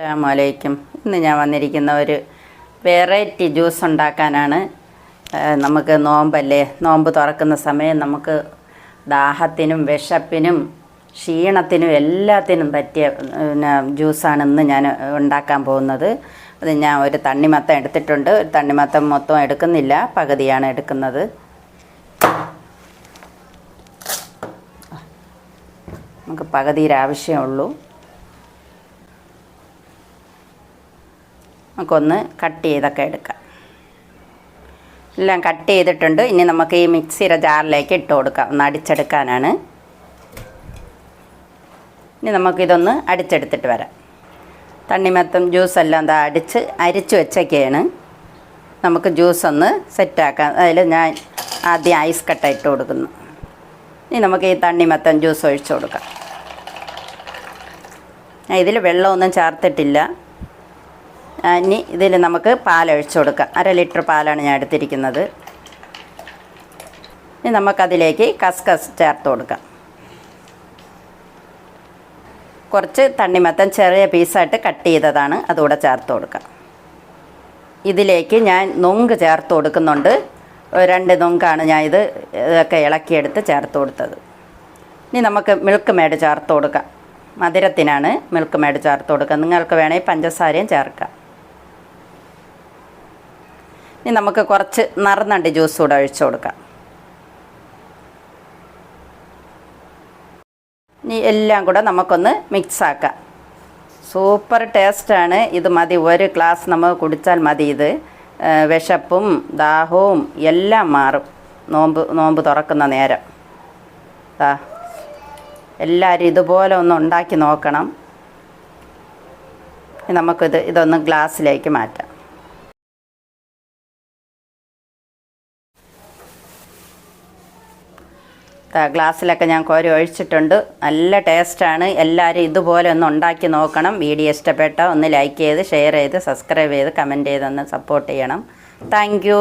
അസ്സാമലൈക്കും ഇന്ന് ഞാൻ വന്നിരിക്കുന്ന ഒരു വെറൈറ്റി ജ്യൂസ് ഉണ്ടാക്കാനാണ്. നമുക്ക് നോമ്പല്ലേ? നോമ്പ് തുറക്കുന്ന സമയം നമുക്ക് ദാഹത്തിനും വിശപ്പിനും ക്ഷീണത്തിനും എല്ലാത്തിനും പറ്റിയ പിന്നെ ജ്യൂസാണ് ഇന്ന് ഞാൻ ഉണ്ടാക്കാൻ പോകുന്നത്. അത് ഞാൻ ഒരു തണ്ണിമത്തം എടുത്തിട്ടുണ്ട്. ഒരു തണ്ണിമത്തം മൊത്തം എടുക്കുന്നില്ല. പകുതിയാണ് എടുക്കുന്നത്. നമുക്ക് പകുതിയിൽ ആവശ്യമുള്ളൂ നമുക്കൊന്ന് കട്ട് ചെയ്തൊക്കെ എടുക്കാം. എല്ലാം കട്ട് ചെയ്തിട്ടുണ്ട്. ഇനി നമുക്ക് ഈ മിക്സിയുടെ ജാറിലേക്ക് ഇട്ട് കൊടുക്കാം. ഒന്ന് അടിച്ചെടുക്കാനാണ്. ഇനി നമുക്കിതൊന്ന് അടിച്ചെടുത്തിട്ട് വരാം. തണ്ണിമത്തം ജ്യൂസെല്ലാം എന്താ അടിച്ച് അരിച്ച് വെച്ചൊക്കെയാണ്. നമുക്ക് ജ്യൂസ് ഒന്ന് സെറ്റാക്കാം. അതിൽ ഞാൻ ആദ്യം ഐസ് കട്ട ഇട്ട് കൊടുക്കുന്നു. ഇനി നമുക്ക് ഈ തണ്ണിമത്തം ജ്യൂസ് ഒഴിച്ചു കൊടുക്കാം. ഇതിൽ വെള്ളമൊന്നും ചേർത്തിട്ടില്ല. ഇനി ഇതിൽ നമുക്ക് പാലൊഴിച്ച് കൊടുക്കാം. അര ലിറ്റർ പാലാണ് ഞാൻ എടുത്തിരിക്കുന്നത്. ഇനി നമുക്കതിലേക്ക് കസ്കസ് ചേർത്ത് കൊടുക്കാം. കുറച്ച് തണ്ണിമത്തൻ ചെറിയ പീസായിട്ട് കട്ട് ചെയ്തതാണ്. അതുകൂടെ ചേർത്ത് കൊടുക്കാം. ഇതിലേക്ക് ഞാൻ നുങ്ക് ചേർത്ത് കൊടുക്കുന്നുണ്ട്. രണ്ട് നുങ്കാണ് ഞാൻ ഇത് ഇതൊക്കെ ഇളക്കിയെടുത്ത് ചേർത്ത് കൊടുത്തത്. ഇനി നമുക്ക് മിൽക്ക് മേഡ് ചേർത്ത് കൊടുക്കാം. മധുരത്തിനാണ് മിൽക്ക് മേഡ് ചേർത്ത് കൊടുക്കുക. നിങ്ങൾക്ക് വേണമെങ്കിൽ പഞ്ചസാരയും ചേർക്കാം. ഇനി നമുക്ക് കുറച്ച് നറുന്നണ്ട് ജ്യൂസ് കൂടെ ഒഴിച്ചു കൊടുക്കാം. ഇനി എല്ലാം കൂടെ നമുക്കൊന്ന് മിക്സ് ആക്കാം. സൂപ്പർ ടേസ്റ്റാണ് ഇത് മതി. ഒരു ഗ്ലാസ് നമ്മൾ കുടിച്ചാൽ മതി ഇത്. വിശപ്പും ദാഹവും എല്ലാം മാറും. നോമ്പ് നോമ്പ് തുറക്കുന്ന നേരം. ദാ. എല്ലാവരും ഇതുപോലെ ഒന്ന് ഉണ്ടാക്കി നോക്കണം. നമുക്കിത് ഇതൊന്ന് ഗ്ലാസ്സിലേക്ക് മാറ്റാം ദാ ഗ്ലാസ്സിലൊക്കെ ഞാൻ കോരി ഒഴിച്ചിട്ടുണ്ട്. നല്ല ടേസ്റ്റാണ്. എല്ലാവരും ഇതുപോലെ ഒന്ന് ഉണ്ടാക്കി നോക്കണം. വീഡിയോ ഇഷ്ടപ്പെട്ട ഒന്ന് ലൈക്ക് ചെയ്ത് ഷെയർ ചെയ്ത് സബ്സ്ക്രൈബ് ചെയ്ത് കമന്റ് ചെയ്തൊന്ന് സപ്പോർട്ട് ചെയ്യണം. താങ്ക്